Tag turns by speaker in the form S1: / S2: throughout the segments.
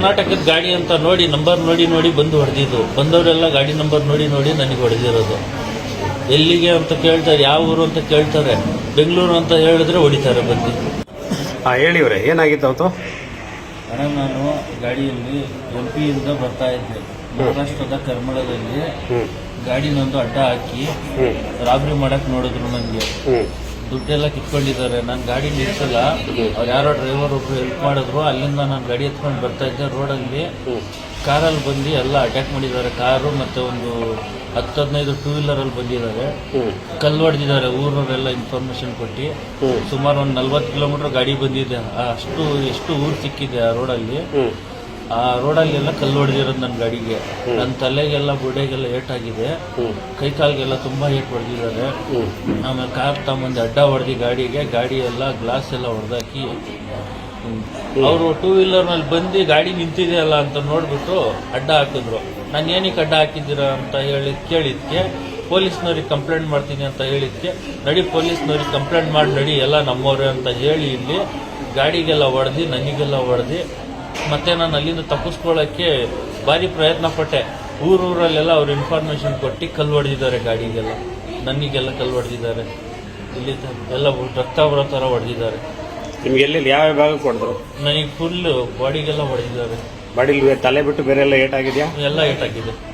S1: ಕರ್ನಾಟಕದ ಗಾಡಿ ಅಂತ ನೋಡಿ ನಂಬರ್ ನೋಡಿ ನೋಡಿ ಬಂದು ಹೊಡೆದಿದ್ದು. ಬಂದವರೆಲ್ಲ ಗಾಡಿ ನಂಬರ್ ನೋಡಿ ನೋಡಿ ನನಗೆ ಹೊಡೆದಿರೋದು. ಎಲ್ಲಿಗೆ ಅಂತ ಕೇಳ್ತಾರೆ ಯಾವ ಊರು ಅಂತ ಕೇಳ್ತಾರೆ. ಬೆಂಗಳೂರು ಅಂತ ಹೇಳಿದ್ರೆ ಹೊಡಿತಾರೆ ಬಂದು
S2: ಹಾಂ ಹೇಳಿ ಇವ್ರೆ ಏನಾಗಿತ್ತು ಅವತ್ತು?
S1: ಅಣ್ಣ ನಾನು ಗಾಡಿಯಲ್ಲಿ ಎಂ ಪಿಯಿಂದ ಬರ್ತಾ ಇದ್ದೆ. ಮಹಾರಾಷ್ಟ್ರದ ಕರ್ಮಳದಲ್ಲಿ ಗಾಡಿನೊಂದು ಅಡ್ಡ ಹಾಕಿ ರಾಬರಿ ಮಾಡಕ್ ನೋಡಿದ್ರು ನನಗೆ ದುಡ್ಡೆಲ್ಲ ಕಿತ್ಕೊಂಡಿದ್ದಾರೆ. ನಾನು ಗಾಡಿ ನಿಲ್ಸಲ್ಲ. ಅವ್ರು ಯಾರೋ ಡ್ರೈವರ್ ಒಬ್ರು ಹೆಲ್ಪ್ ಮಾಡಿದ್ರು. ಅಲ್ಲಿಂದ ನಾನು ಗಾಡಿ ಎತ್ಕೊಂಡು ಬರ್ತಾ ಇದ್ದೆ ರೋಡಲ್ಲಿ ಕಾರಲ್ಲಿ ಬಂದು ಎಲ್ಲ ಅಟ್ಯಾಕ್ ಮಾಡಿದ್ದಾರೆ. ಕಾರು ಮತ್ತೆ ಒಂದು ಹತ್ತು, ಹದಿನೈದು ಟೂ ವೀಲರಲ್ಲಿ ಬಂದಿದ್ದಾರೆ. ಕಲ್ಲು ಹೊಡೆದಿದ್ದಾರೆ. ಊರವರೆಲ್ಲ ಇನ್ಫಾರ್ಮೇಶನ್ ಕೊಟ್ಟು. ಸುಮಾರು ಒಂದು ನಲ್ವತ್ತು ಕಿಲೋಮೀಟರ್ ಗಾಡಿ ಬಂದಿದೆ. ಅಷ್ಟು, ಎಷ್ಟು ಊರು ಸಿಕ್ಕಿದೆ ಆ ರೋಡಲ್ಲಿ ಆ ರೋಡಲ್ಲೆಲ್ಲ ಕಲ್ಲು ಹೊಡೆದಿರೋದು ನನ್ನ ಗಾಡಿಗೆ. ನನ್ನ ತಲೆಗೆಲ್ಲ ಬುಡೆಗೆಲ್ಲ ಏಟಾಗಿದೆ. ಕೈ ಕಾಲಿಗೆಲ್ಲ ತುಂಬ ಏಟ್ ಹೊಡೆದಿದ್ದಾರೆ. ಆಮೇಲೆ ಕಾರ್ ತಗೊಂಬಂದು ಅಡ್ಡ ಹೊಡೆದಿ ಗಾಡಿಗೆ ಗಾಡಿ ಎಲ್ಲ ಗ್ಲಾಸ್ ಎಲ್ಲ ಹೊಡೆದಾಕಿ ಅವರು ಟೂ ವೀಲರ್ನಲ್ಲಿ ಬಂದು ಗಾಡಿ ನಿಂತಿದೆಯಲ್ಲ ಅಂತ ನೋಡ್ಬಿಟ್ಟು ಅಡ್ಡ ಹಾಕಿದ್ರು. ನಾನು ಏನಕ್ಕೆ ಅಡ್ಡ ಹಾಕಿದ್ದೀರಾ ಅಂತ ಹೇಳಿ ಕೇಳಿದ್ಕೆ ಪೊಲೀಸ್ನವ್ರಿಗೆ ಕಂಪ್ಲೇಂಟ್ ಮಾಡ್ತೀನಿ ಅಂತ ಹೇಳಿದ್ಕೆ ನಡಿ ಪೊಲೀಸ್ನವ್ರಿಗೆ ಕಂಪ್ಲೇಂಟ್ ಮಾಡಿ ನಡಿ ಎಲ್ಲ ನಮ್ಮವ್ರೆ ಅಂತ ಹೇಳಿ ಇಲ್ಲಿ ಗಾಡಿಗೆಲ್ಲ ಹೊಡೆದು ನನಗೆಲ್ಲ ಹೊಡೆದು ಮತ್ತೆ ನಾನು ಅಲ್ಲಿಂದ ತಪ್ಪಿಸ್ಕೊಳ್ಳೋಕ್ಕೆ ಭಾರಿ ಪ್ರಯತ್ನ ಪಟ್ಟೆ. ಊರೂರಲ್ಲೆಲ್ಲ ಅವ್ರು ಇನ್ಫಾರ್ಮೇಷನ್ ಕೊಟ್ಟು ಕಲ್ಲು ಹೊಡೆದಿದ್ದಾರೆ ಗಾಡಿಗೆಲ್ಲ. ನನಗೆಲ್ಲ ಕಲ್ಲು ಹೊಡೆದಿದ್ದಾರೆ. ಇಲ್ಲಿ ಎಲ್ಲ ರಕ್ತ ಬರೋ ಥರ ಹೊಡೆದಿದ್ದಾರೆ.
S2: ನಿಮ್ಗೆ ಎಲ್ಲಿ ಯಾವ ಭಾಗ ಕೊಡಿದ್ರು?
S1: ನನಗೆ ಫುಲ್ಲು ಬಾಡಿಗೆಲ್ಲ ಹೊಡೆದಿದ್ದಾರೆ.
S2: ಬಾಡಿಲಿ ತಲೆ ಬಿಟ್ಟು ಬೇರೆ ಎಲ್ಲ ಏಟಾಗಿದೆಯಾ?
S1: ಎಲ್ಲ ಏಟಾಗಿದೆ.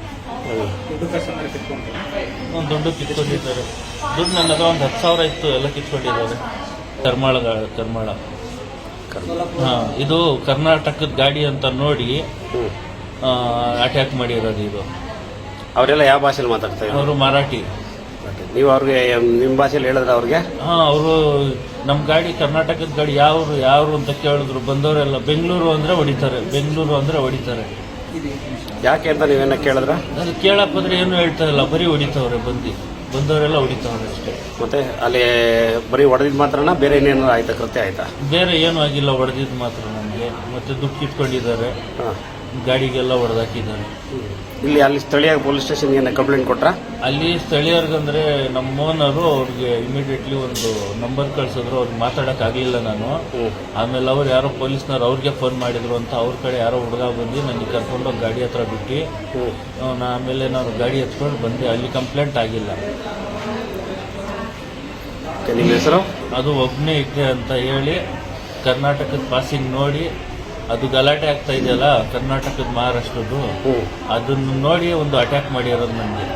S1: ಒಂದು ದುಡ್ಡು ಕಿತ್ಕೊಂಡಿದ್ದಾರೆ. ದುಡ್ಡು ನನ್ನ ಹತ್ರ ಒಂದು ಹತ್ತು ಸಾವಿರ ಇತ್ತು ಎಲ್ಲ ಕಿತ್ಕೊಂಡಿದ್ದಾರೆ. ಕರ್ಮಾಳ ಗಾ- ಕರ್ಮಾಳ. ಹಾ ಇದು ಕರ್ನಾಟಕದ ಗಾಡಿ ಅಂತ ನೋಡಿ
S2: ಆ
S1: ಅಟ್ಯಾಕ್ ಮಾಡಿರೋದು ಇದು.
S2: ಅವರೆಲ್ಲ ಯಾವ ಭಾಷೆಲಿ ಮಾತಾಡ್ತಾರೆ
S1: ಅವರು ಮರಾಠಿ.
S2: ನೀವು ಅವ್ರಿಗೆ ನಿಮ್ಮ ಭಾಷೆಲಿ ಹೇಳಿದ್ರೆ ಅವ್ರಿಗೆ?
S1: ಹಾ ಅವರು ನಮ್ಮ ಗಾಡಿ ಕರ್ನಾಟಕದ ಗಾಡಿ ಯಾವ್ರು ಯಾರು ಅಂತ ಕೇಳಿದ್ರು ಬಂದವರೆಲ್ಲ ಬೆಂಗಳೂರು ಅಂದ್ರೆ ಹೊಡಿತಾರೆ ಬೆಂಗಳೂರು ಅಂದ್ರೆ ಹೊಡಿತಾರೆ.
S2: ಯಾಕೆ ಅಂತ ನೀವೇನ ಕೇಳಿದ್ರ?
S1: ಅದು ಕೇಳಪ್ಪ ಏನು ಹೇಳ್ತಾ ಇಲ್ಲ ಬರೀ ಹೊಡಿತಾವ್ರೆ ಬಂದು. ಬಂದವರೆಲ್ಲ ಹೊಡಿತಾವ್ರೆ ಅಷ್ಟೇ.
S2: ಮತ್ತೆ ಅಲ್ಲಿ ಬರೀ ಹೊಡೆದಿದ್ದು ಮಾತ್ರನಾ? ಬೇರೆ ಇನ್ನೇನು ಆಯ್ತಾ? ಕೃತ್ಯ ಆಯ್ತಾ?
S1: ಬೇರೆ ಏನೂ ಆಗಿಲ್ಲ ಹೊಡೆದಿದ್ದು ಮಾತ್ರ ನನಗೆ ಮತ್ತೆ ದುಡ್ಡು ಕಿತ್ಕೊಂಡಿದ್ದಾರೆ.
S2: ಹಾಂ.
S1: ಗಾಡಿಗೆಲ್ಲ ಹೊಡೆದಾಕಿದ್ದಾರೆ.
S2: ಇಲ್ಲಿ ಅಲ್ಲಿ ಸ್ಥಳೀಯ ಪೊಲೀಸ್ ಸ್ಟೇಷನ್ಗೆ ಏನ ಕಂಪ್ಲೇಂಟ್ ಕೊಟ್ರಾ?
S1: ಅಲ್ಲಿ ಸ್ಥಳೀಯರ್ಗಂದ್ರೆ ನಮ್ಮ ಓನರು ಅವ್ರಿಗೆ ಇಮಿಡಿಯೇಟ್ಲಿ ಒಂದು ನಂಬರ್ ಕಳ್ಸಿದ್ರು ಅವ್ರಿಗೆ ಮಾತಾಡಕ್ ಆಗ್ಲಿಲ್ಲ ನಾನು. ಆಮೇಲೆ ಅವ್ರು ಯಾರೋ ಪೊಲೀಸ್ನವ್ರು ಅವ್ರಿಗೆ ಫೋನ್ ಮಾಡಿದ್ರು ಅಂತ ಅವ್ರ ಕಡೆ ಯಾರೋ ಹುಡುಗ ಬಂದು ನನಗೆ ಕರ್ಕೊಂಡು ಗಾಡಿ ಹತ್ರ ಬಿಟ್ಟು. ನಾನು ಆಮೇಲೆ ನಾನು ಗಾಡಿ ಎತ್ಕೊಂಡು ಬಂದೆ ಅಲ್ಲಿ ಕಂಪ್ಲೇಂಟ್ ಆಗಿಲ್ಲ.
S2: ನಿಮ್ಮ ಹೆಸರು?
S1: ಅದು ಒಬ್ಬನೇ ಇದ್ದೆ ಅಂತ ಹೇಳಿ ಕರ್ನಾಟಕದ ಪಾಸಿಂಗ್ ನೋಡಿ ಅದು ಗಲಾಟೆ ಆಗ್ತಾ ಇದೆಯಲ್ಲ ಕರ್ನಾಟಕದ ಮಹಾರಾಷ್ಟ್ರದ್ದು? ಅದನ್ನು ನೋಡಿ ಒಂದು ಅಟ್ಯಾಕ್ ಮಾಡಿರೋದು ನನಗೆ.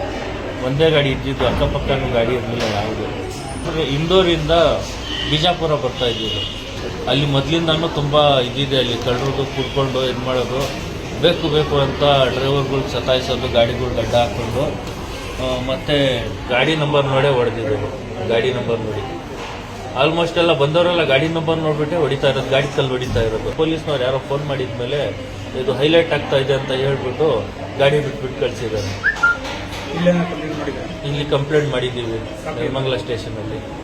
S1: ಒಂದೇ ಗಾಡಿ ಇದ್ದಿದ್ದು ಅಕ್ಕಪಕ್ಕನೂ ಗಾಡಿ ಇರಲಿಲ್ಲ ಯಾವುದು. ಇಂದೋರಿಂದ ಬಿಜಾಪುರ ಬರ್ತಾ ಇದ್ದಿದ್ದು ಅಲ್ಲಿ ಮೊದಲಿಂದನೂ ತುಂಬ ಇದಿದೆ ಅಲ್ಲಿ ಕಳ್ಳರದು ಕುಡ್ಕೊಂಡು ಇದು ಮಾಡೋದು. ಬೇಕು ಬೇಕು ಅಂತ ಡ್ರೈವರ್ಗಳು ಸತಾಯಿಸೋದು ಗಾಡಿಗಳು ಗಡ್ಡ ಹಾಕ್ಕೊಂಡು ಮತ್ತು ಮತ್ತೆ ಗಾಡಿ ನಂಬರ್ ನೋಡೇ ಹೊಡೆದಿದ್ದರು. ಗಾಡಿ ನಂಬರ್ ನೋಡಿ. ಆಲ್ಮೋಸ್ಟ್ ಎಲ್ಲ ಬಂದವರೆಲ್ಲ ಗಾಡಿ ನಂಬರ್ ನೋಡ್ಬಿಟ್ಟೆ ಹೊಡಿತಾ ಇರೋದು ಗಾಡಿ ಕಲ್ಲು ಹೊಡಿತಾ ಇರೋದು. ಪೊಲೀಸ್ನವ್ರು ಯಾರೋ ಫೋನ್ ಮಾಡಿದ್ಮೇಲೆ ಇದು ಹೈಲೈಟ್ ಆಗ್ತಾ ಇದೆ ಅಂತ ಹೇಳ್ಬಿಟ್ಟು ಗಾಡಿ ಬಿಟ್ಬಿಟ್ಟು ಕಳ್ಸಿದ್ದಾರೆ. ಇಲ್ಲಿ ಕಂಪ್ಲೇಂಟ್ ಮಾಡಿದ್ದೀವಿ ನೆಲಮಂಗಲ ಸ್ಟೇಷನಲ್ಲಿ